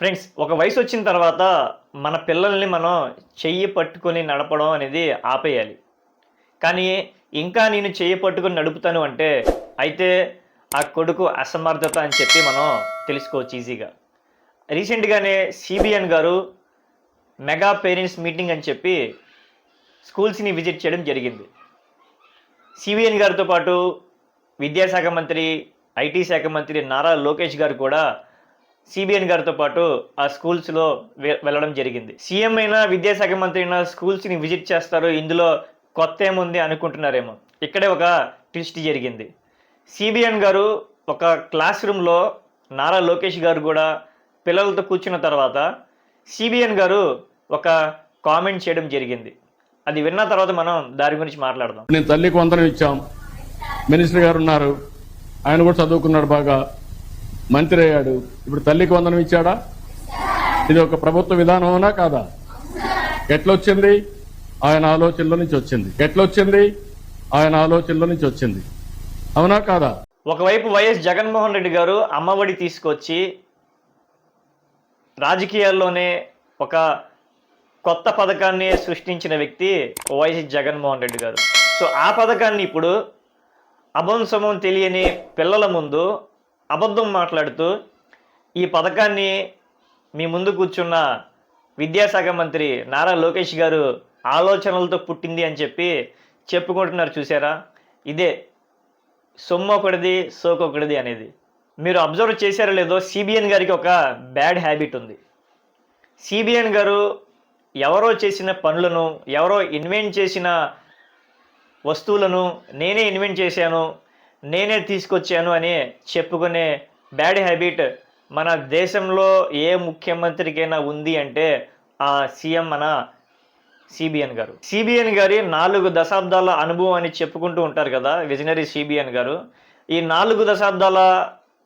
Friends ఒక వయసు వచ్చిన తర్వాత మన పిల్లల్ని మనం చెయ్యి పట్టుకొని నడపడం అనేది ఆపేయాలి. కానీ ఇంకా నేను చెయ్యి పట్టుకొని నడుపుతాను అంటే అయితే ఆ కొడుకు అసమర్థత అని చెప్పి మనం తెలుసుకోవచ్చు ఈజీగా. రీసెంట్గానే సిబిఎన్ గారు మెగా పేరెంట్స్ మీటింగ్ అని చెప్పి స్కూల్స్ని విజిట్ చేయడం జరిగింది. సిబిఎన్ గారితో పాటు విద్యాశాఖ మంత్రి ఐటీ శాఖ మంత్రి నారా లోకేష్ గారు కూడా సిబిఎన్ గారితో పాటు ఆ స్కూల్స్లో వె- వెళ్ళడం జరిగింది. సీఎం అయినా విద్యాశాఖ మంత్రి అయినా స్కూల్స్ని విజిట్ చేస్తారు. ఇందులో కొత్త ఏముంది అనుకుంటున్నారేమో. ఇక్కడే ఒక ట్విస్ట్ జరిగింది. సిబిఎన్ గారు ఒక క్లాస్ రూమ్లో నారా లోకేష్ గారు కూడా పిల్లలతో కూర్చున్న తర్వాత సిబిఎన్ గారు ఒక కామెంట్ చేయడం జరిగింది. అది విన్న తర్వాత మనం దాని గురించి మాట్లాడదాం. నేను తల్లికి వందనం ఇచ్చాం. మినిస్టర్ గారు ఉన్నారు. ఆయన కూడా చదువుకున్నాడు బాగా. మంత్రి అయ్యాడు. ఇప్పుడు తల్లికి వందనం ఇచ్చాడా? ఇది ఒక ప్రభుత్వ విధానమేనా కాదా? ఎట్లొచ్చింది? ఆయన ఆలోచనలో నుంచి వచ్చింది. ఎట్లొచ్చింది? ఆయన ఆలోచనలో నుంచి వచ్చింది. అవునా కాదా? ఒకవైపు వైఎస్ జగన్మోహన్ రెడ్డి గారు అమ్మఒడి తీసుకొచ్చి రాజకీయాల్లోనే ఒక కొత్త పథకాన్ని సృష్టించిన వ్యక్తి వైఎస్ జగన్మోహన్ రెడ్డి గారు. సో ఆ పథకాన్ని ఇప్పుడు అభంశమం తెలియని పిల్లల ముందు అబద్ధం మాట్లాడుతూ ఈ పథకాన్ని మీ ముందు కూర్చున్న విద్యాశాఖ మంత్రి నారా లోకేష్ గారు ఆలోచనలతో పుట్టింది అని చెప్పి చెప్పుకుంటున్నారు చూసారా? ఇదే సొమ్ము ఒకటిది సోకు ఒకటిది అనేది. మీరు అబ్జర్వ్ చేశారో లేదో సిబిఎన్ గారికి ఒక బ్యాడ్ హ్యాబిట్ ఉంది. సిబిఎన్ గారు ఎవరో చేసిన పనులను ఎవరో ఇన్వెంట్ చేసిన వస్తువులను నేనే ఇన్వెంట్ చేశాను నేనే తీసుకొచ్చాను అని చెప్పుకునే బ్యాడ్ హ్యాబిట్ మన దేశంలో ఏ ముఖ్యమంత్రికైనా ఉంది అంటే ఆ సీఎం మన సిబిఎన్ గారు. సిబిఎన్ గారి నాలుగు దశాబ్దాల అనుభవం అని చెప్పుకుంటూ ఉంటారు కదా విజనరీ సిబిఎన్ గారు. ఈ నాలుగు దశాబ్దాల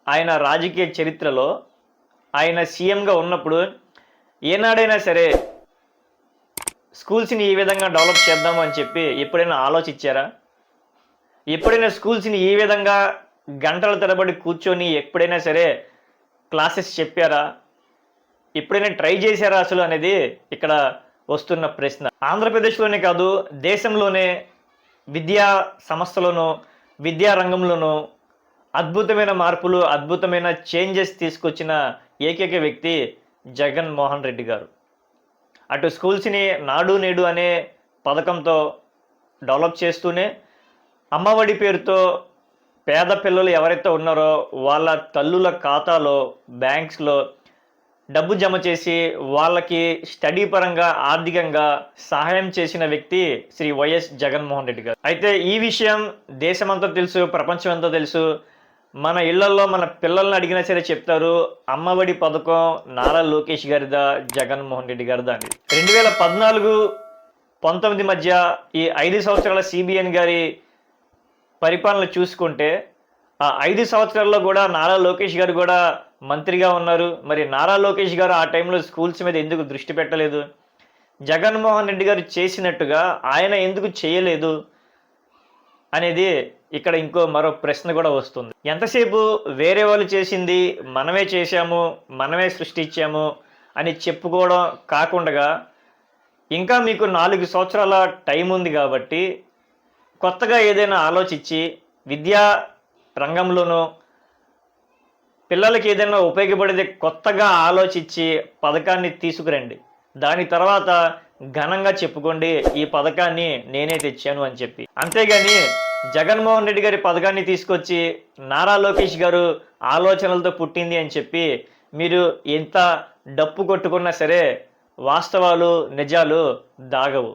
ఆయన రాజకీయ చరిత్రలో ఆయన సీఎంగా ఉన్నప్పుడు ఏనాడైనా సరే స్కూల్స్ని ఈ విధంగా డెవలప్ చేద్దాము అని చెప్పి ఎప్పుడైనా ఆలోచించారా? ఎప్పుడైనా స్కూల్స్ని ఈ విధంగా గంటల తరబడి కూర్చొని ఎప్పుడైనా సరే క్లాసెస్ చెప్పారా? ఎప్పుడైనా ట్రై చేశారా అసలు అనేది ఇక్కడ వస్తున్న ప్రశ్న. ఆంధ్రప్రదేశ్లోనే కాదు దేశంలోనే విద్యా సంస్థలోనూ విద్యా రంగంలోనూ అద్భుతమైన మార్పులు అద్భుతమైన చేంజెస్ తీసుకొచ్చిన ఏకైక వ్యక్తి జగన్మోహన్ రెడ్డి గారు. అటు స్కూల్స్ని నాడు నేడు అనే పథకంతో డెవలప్ చేస్తూనే అమ్మఒడి పేరుతో పేద పిల్లలు ఎవరైతే ఉన్నారో వాళ్ళ తల్లుల ఖాతాలో బ్యాంక్స్లో డబ్బు జమ చేసి వాళ్ళకి స్టడీ పరంగా ఆర్థికంగా సహాయం చేసిన వ్యక్తి శ్రీ వైఎస్ జగన్మోహన్ రెడ్డి గారు. అయితే ఈ విషయం దేశమంతా తెలుసు ప్రపంచం అంతా తెలుసు. మన ఇళ్ళలో మన పిల్లల్ని అడిగినా సరే చెప్తారు అమ్మఒడి పథకం నారా లోకేష్ గారిదా జగన్మోహన్ రెడ్డి గారిదా అని. రెండు వేల పద్నాలుగు పంతొమ్మిది మధ్య ఈ ఐదు సంవత్సరాల సిబిఎన్ గారి పరిపాలన చూసుకుంటే ఆ ఐదు సంవత్సరాల్లో కూడా నారా లోకేష్ గారు కూడా మంత్రిగా ఉన్నారు. మరి నారా లోకేష్ గారు ఆ టైంలో స్కూల్స్ మీద ఎందుకు దృష్టి పెట్టలేదు? జగన్మోహన్ రెడ్డి గారు చేసినట్టుగా ఆయన ఎందుకు చేయలేదు అనేది ఇక్కడ ఇంకో మరో ప్రశ్న కూడా వస్తుంది. ఎంతసేపు వేరే వాళ్ళు చేసింది మనమే చేశాము మనమే సృష్టించాము అని చెప్పుకోవడం కాకుండా ఇంకా మీకు నాలుగు సంవత్సరాల టైం ఉంది కాబట్టి కొత్తగా ఏదైనా ఆలోచించి విద్యా రంగంలోనూ పిల్లలకి ఏదైనా ఉపయోగపడేది కొత్తగా ఆలోచించి పథకాన్ని తీసుకురండి. దాని తర్వాత ఘనంగా చెప్పుకోండి ఈ పథకాన్ని నేనే తెచ్చాను అని చెప్పి. అంతేగాని జగన్మోహన్ రెడ్డి గారి పథకాన్ని తీసుకొచ్చి నారా లోకేష్ గారు ఆలోచనలతో పుట్టింది అని చెప్పి మీరు ఎంత డప్పు కొట్టుకున్నా సరే వాస్తవాలు నిజాలు దాగవు.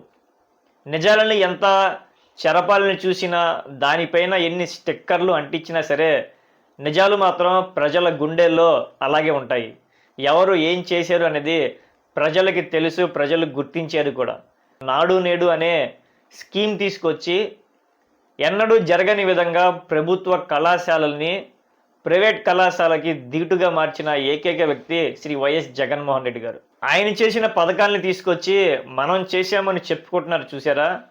నిజాలని ఎంత చెరపాలని చూసినా దానిపైన ఎన్ని స్టిక్కర్లు అంటించినా సరే నిజాలు మాత్రం ప్రజల గుండెల్లో అలాగే ఉంటాయి. ఎవరు ఏం చేశారు అనేది ప్రజలకి తెలుసు ప్రజలు గుర్తించారు కూడా. నాడు నేడు అనే స్కీమ్ తీసుకొచ్చి ఎన్నడూ జరగని విధంగా ప్రభుత్వ కళాశాలల్ని ప్రైవేట్ కళాశాలకి ధీటుగా మార్చిన ఏకైక వ్యక్తి శ్రీ వైఎస్ జగన్మోహన్ రెడ్డి గారు. ఆయన చేసిన పథకాల్ని తీసుకొచ్చి మనం చేశామని చెప్పుకుంటున్నారు చూసారా?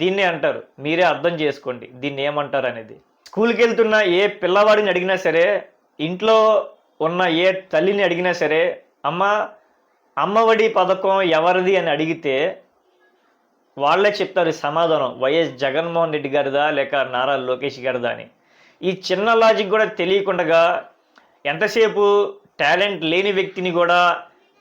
దీన్నే అంటారు. మీరే అర్థం చేసుకోండి. దీన్ని ఏమంటారు అనేది స్కూల్కి వెళ్తున్న ఏ పిల్లవాడిని అడిగినా సరే ఇంట్లో ఉన్న ఏ తల్లిని అడిగినా సరే అమ్మ అమ్మఒడి పథకం ఎవరిది అని అడిగితే వాళ్ళే చెప్తారు సమాధానం. వైఎస్ జగన్మోహన్ రెడ్డి గారిదా లేక నారా లోకేష్ గారిదా అని. ఈ చిన్న లాజిక్ కూడా తెలియకుండా ఎంతసేపు టాలెంట్ లేని వ్యక్తిని కూడా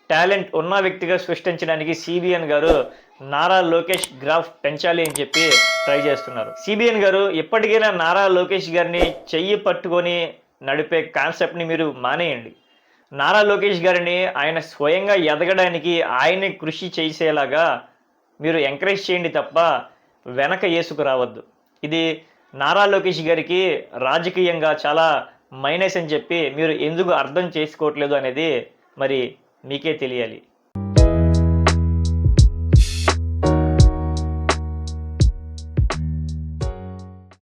టాలెంట్ ఉన్న వ్యక్తిగా సృష్టించడానికి సిబిఎన్ గారు నారా లోకేష్ గ్రాఫ్ పెంచాలి అని చెప్పి ట్రై చేస్తున్నారు. సిబిఎన్ గారు ఎప్పటికైనా నారా లోకేష్ గారిని చెయ్యి పట్టుకొని నడిపే కాన్సెప్ట్ని మీరు మానేయండి. నారా లోకేష్ గారిని ఆయన స్వయంగా ఎదగడానికి ఆయనే కృషి చేసేలాగా మీరు ఎంకరేజ్ చేయండి తప్ప వెనక ఏసుకు రావద్దు. ఇది నారా లోకేష్ గారికి రాజకీయంగా చాలా మైనస్ అని చెప్పి మీరు ఎందుకు అర్థం చేసుకోవట్లేదు అనేది మరి మీకే తెలియాలి.